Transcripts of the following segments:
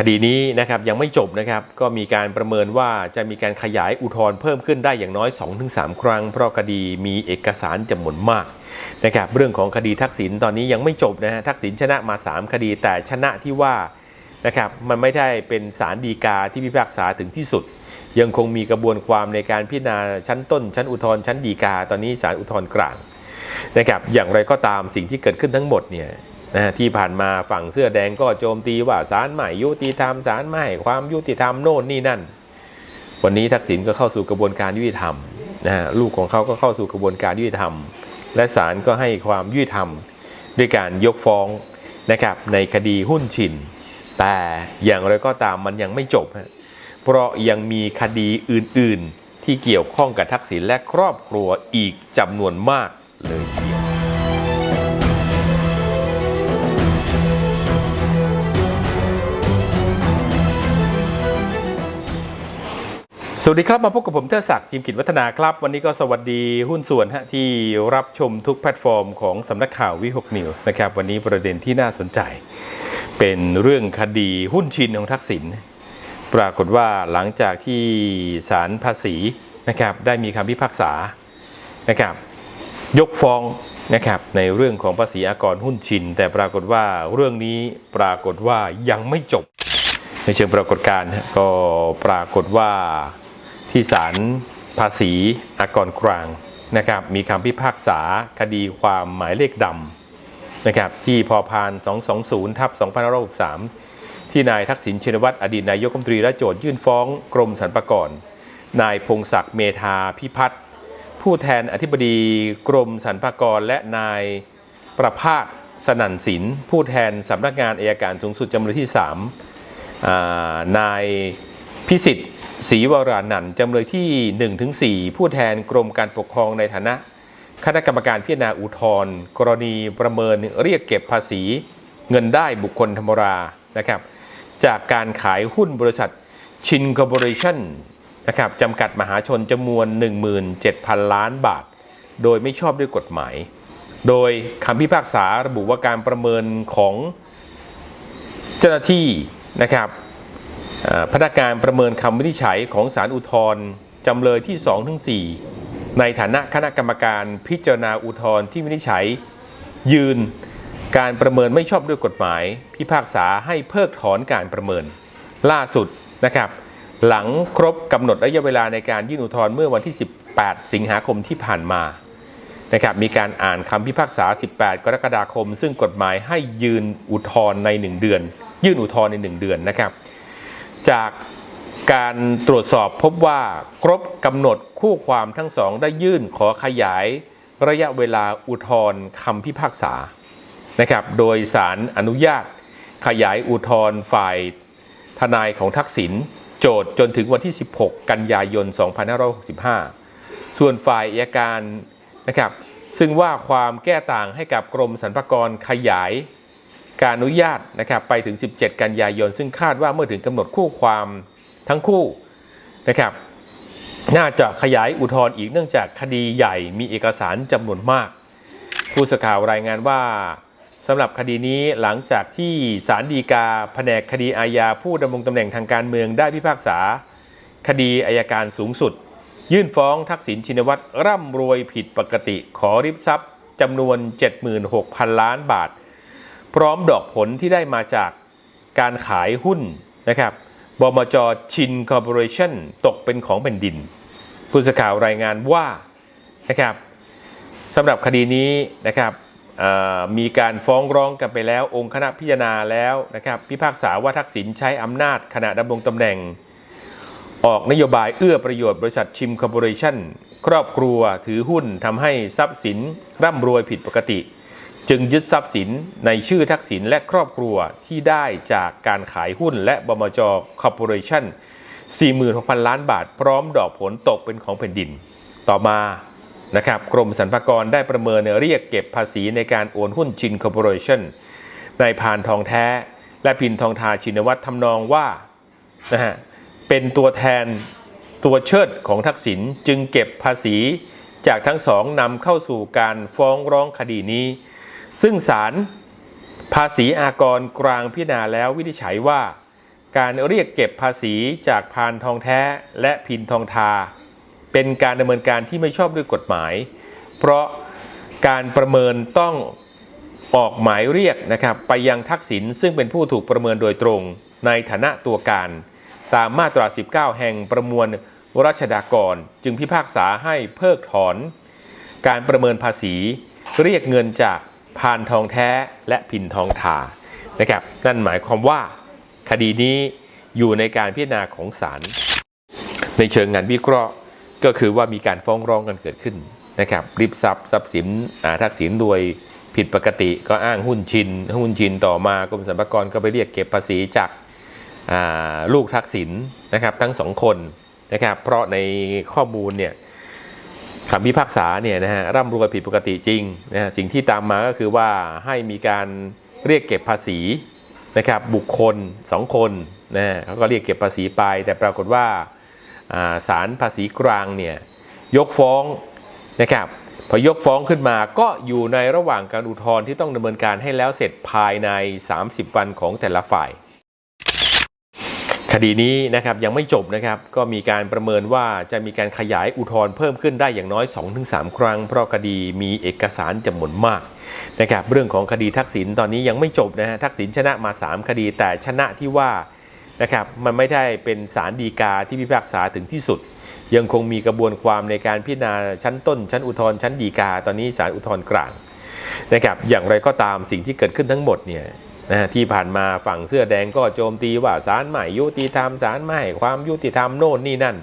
คดีนี้นะครับยังไม่จบนะครับก็มีการประเมินว่าจะมีการขยายอุทธรณ์เพิ่มขึ้นได้อย่างน้อย 2-3 ครั้ง เพราะคดีมีเอกสารจำนวนมากนะครับเรื่องของคดีทักษิณตอนนี้ยังไม่จบนะฮะทักษิณชนะมา 3 คดีแต่ชนะที่ว่านะครับมันไม่ได้เป็นศาลฎีกาที่พิพากษาถึงที่สุด ยังคงมีกระบวนความในการพิจารณาชั้นต้น ชั้นอุทธรณ์ชั้นฎีกา ตอนนี้ศาลอุทธรณ์กลางนะครับอย่างไรก็ตามสิ่งที่เกิดขึ้นทั้งหมดเนี่ย นะที่ผ่านมาฝั่งเสื้อแดงก็โจมตีว่าศาลใหม่ยุติธรรมศาลใหม่ความยุติธรรมโน่นนี่นั่น วันนี้ทักษิณก็เข้าสู่กระบวนการยุติธรรมนะฮะลูกของเขาก็เข้าสู่กระบวนการยุติธรรม และศาลก็ให้ความยุติธรรมด้วยการยกฟ้องนะครับในคดีหุ้นชิน แต่อย่างไรก็ตามมันยังไม่จบ เพราะยังมีคดีอื่นๆที่เกี่ยวข้องกับทักษิณและครอบครัวอีกจำนวนมาก สวัสดีครับ มาพบกับผมเทอศักดิ์จิมกิจวัฒนาครับ วันนี้ก็สวัสดีหุ้นส่วนฮะที่รับชมทุกแพลตฟอร์มของสำนักข่าววิหกนิวส์นะครับ วันนี้ประเด็นที่น่าสนใจ เป็นเรื่องคดีหุ้นชินของทักษิณปรากฏว่าหลังจากที่ศาลภาษีนะครับได้มีคำพิพากษานะครับยกฟ้องนะครับในเรื่องของภาษีอากรหุ้นชิน แต่ปรากฏว่าเรื่องนี้ปรากฏว่ายังไม่จบ ในเชิงปรากฏการณ์ก็ปรากฏว่า ที่ศาลภาษีอากรกลางนะครับมีคำพิพากษาคดีความหมายเลขดำนะครับที่พอพาน 220ทับ2563 ที่นายทักษิณชินวัตรอดีตนายกรัฐมนตรีและโจทยื่นฟ้องกรมสรรพากร นายพงศักดิ์เมธาพิพัฒน์ผู้แทนอธิบดีกรมสรรพากรและนายประภาสสนั่นสินผู้แทนสำนักงานอายการสูงสุดจำเลยที่ 3 นายพิสิทธิ์ ศรีวรานันท์จำเลยที่ 1-4 ผู้แทนกรมการปกครองในฐานะ คณะกรรมการพิจารณาอุทธรณ์กรณีประเมินเรียกเก็บภาษี เงินได้บุคคลธรรมรานะครับ จากการขายหุ้นบริษัทชินคอร์ปอเรชั่นนะครับจำกัดมหาชนจำนวน 17,000 ล้านบาท โดยไม่ชอบด้วยกฎหมาย โดยคำพิพากษาระบุว่าการประเมินของเจ้าหน้าที่นะครับ พนักงานประเมินคำวินิจฉัยของศาลอุทธรจำเลยที่2ถึง4ในฐานะคณะกรรมการพิจารณาอุทธรที่วินิจฉัย ยืนการประเมินไม่ชอบด้วยกฎหมาย พิพากษาให้เพิกถอนการประเมิน ล่าสุดนะครับ หลังครบกำหนดระยะเวลาในการยื่นอุทธรณ์เมื่อวันที่ 18 สิงหาคมที่ผ่านมานะครับมีการอ่านคำพิพากษา 18 กรกฎาคม ซึ่งกฎหมายให้ยืนอุทธรณ์ใน 1 เดือน ยื่นอุทธรณ์ใน 1 เดือนนะครับ จากการตรวจสอบพบว่าครบกำหนดคู่ความทั้งสองได้ยื่นขอขยายระยะเวลาอุทธรณ์คำพิพากษานะครับ โดยสารอนุญาตขยายอุทธรณ์ฝ่ายทนายของทักษิณโจทย์จนถึงวันที่ 16 กันยายน 2565 ส่วนฝ่ายอัยการนะครับซึ่งว่าความแก้ต่างให้กับกรมสรรพากรขยาย การอนุญาตนะครับไปถึง 17 กันยายน ซึ่งคาดว่าเมื่อถึงกำหนดคู่ความทั้งคู่นะครับน่าจะขยายอุทธรณ์อีกเนื่องจากคดีใหญ่มีเอกสารจำนวนมาก ผู้สื่อข่าวรายงานว่าสำหรับคดีนี้หลังจากที่ศาลฎีกาแผนกคดีอาญาผู้ดำรงตำแหน่งทางการเมืองได้พิพากษา คดีอายการสูงสุด ยื่นฟ้องทักษิณชินวัตรร่ำรวยผิดปกติขอริบทรัพย์จำนวน 76,000 ล้านบาท พร้อมดอกผลที่ได้มาจากการขายหุ้นนะครับบมจชินคอร์ปอเรชั่นตกเป็นของแผ่นดิน ผู้สื่อข่าวรายงานว่านะครับสำหรับคดีนี้นะครับมีการฟ้องร้องกันไปแล้ว องค์คณะพิจารณาแล้วนะครับพิพากษาว่าทักษิณใช้อำนาจขณะดำรงตำแหน่ง ออกนโยบายเอื้อประโยชน์บริษัทชิมคอร์ปอเรชั่นครอบครัวถือหุ้นทำให้ทรัพย์สินร่ำรวยผิดปกติ จึงยึดทรัพย์สินในชื่อทักษิณและครอบครัวที่ได้จากการขายหุ้นและบมจคอร์ปอเรชั่น 46,000 ล้านบาท พร้อมดอกผลตกเป็นของแผ่นดิน ต่อมานะครับกรมสรรพากรได้ประเมินเรียกเก็บภาษีในการโอนหุ้นชินคอร์ปอเรชั่นในพานทองแท้ และพินทองทาชินวัตรทำนองว่านะฮะเป็นตัวแทนตัวเชิดของทักษิณจึงเก็บภาษีจากทั้งสองนำเข้าสู่การฟ้องร้องคดีนี้ ซึ่งศาลภาษีอากรกลางพิจารณาแล้ววินิจฉัยว่า การเรียกเก็บภาษีจากพานทองแท้และพินทองทา เป็นการดำเนินการที่ไม่ชอบด้วยกฎหมาย เพราะการประเมินต้องออกหมายเรียกนะครับไปยังทักษิณซึ่งเป็นผู้ถูกประเมินโดยตรงในฐานะตัวการ ตามมาตรา 19 แห่งประมวลรัชดากร จึงพิพากษาให้เพิกถอน การประเมินภาษีเรียกเงินจาก พานทองแท้และพินทองทานะครับนั่นหมายความว่าคดีนี้อยู่ในการพิจารณาของศาลในเชิงงานวิเคราะห์ก็คือว่ามีการฟ้องร้องกันเกิดขึ้นนะครับริบทรัพย์ทรัพย์สินทักษิณโดยผิดปกติก็อ้างหุ้นชิน หุ้นชินต่อมากรมสรรพากรก็ไปเรียกเก็บภาษีจากลูกทักษิณนะครับทั้งสองคนนะครับเพราะในข้อมูลเนี่ย คำพิพากษาเนี่ยนะฮะร่ำรวยผิดปกติจริงนะฮะสิ่งที่ตามมาก็คือว่าให้มีการเรียกเก็บภาษีนะครับบุคคลสองคนนะฮะเขาก็เรียกเก็บภาษีไป แต่ปรากฏว่าอ่าศาลภาษีกลางเนี่ยยกฟ้องนะครับพอยกฟ้องขึ้นมาก็อยู่ในระหว่างการอุทธรณ์ที่ต้องดำเนินการให้แล้วเสร็จภายใน 30 วันของแต่ละฝ่าย ดีนี้นะครับยังไม่จบนะครับก็มีการประเมินว่าจะมีการขยายอุทธรณ์เพิ่มขึ้นได้อย่างน้อย 2-3 ครั้ง เพราะคดีมีเอกสารจำนวนมากนะครับเรื่องของคดีทักษิณตอนนี้ยังไม่จบนะฮะทักษิณชนะมา 3 คดีแต่ชนะที่ว่านะครับมันไม่ได้เป็นสารดีกาที่พิพากษาถึงที่สุด ยังคงมีกระบวนความในการพิจารณาชั้นต้น ชั้นอุทธรณ์ชั้นดีกา ตอนนี้ศาลอุทธรณ์กลางนะครับอย่างไรก็ตามสิ่งที่เกิดขึ้นทั้งหมดเนี่ย นะที่ผ่านมาฝั่งเสื้อแดงก็โจมตีว่าศาลใหม่ยุติธรรมศาลใหม่ความยุติธรรมโน่นนี่นั่น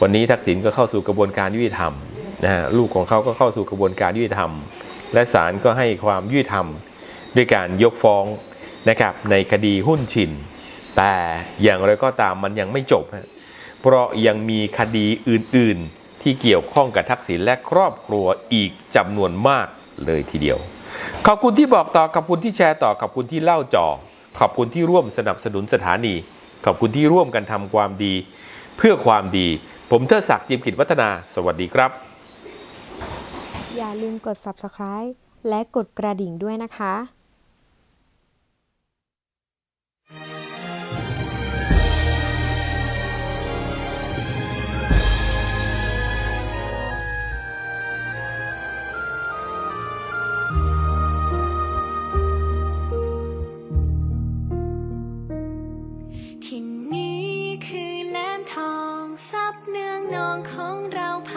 วันนี้ทักษิณก็เข้าสู่กระบวนการยุติธรรมนะฮะลูกของเขาก็เข้าสู่กระบวนการยุติธรรม และศาลก็ให้ความยุติธรรม ด้วยการยกฟ้องนะครับในคดีหุ้นชิน แต่อย่างไรก็ตามมันยังไม่จบฮะเพราะยังมีคดีอื่น ๆ ที่เกี่ยวข้องกับทักษิณและครอบครัวอีกจำนวนมากเลยทีเดียว ขอบคุณที่บอกต่อขอบคุณที่แชร์ต่อขอบคุณที่เล่าจ่อขอบคุณที่ร่วมสนับสนุนสถานี ขอบคุณที่ร่วมกันทำความดี เพื่อความดี ผมเทดศักดิ์จิมกิจวัฒนา สวัสดีครับ อย่าลืมกด subscribe และกดกระดิ่งด้วยนะคะ เนื่องนองของเราผ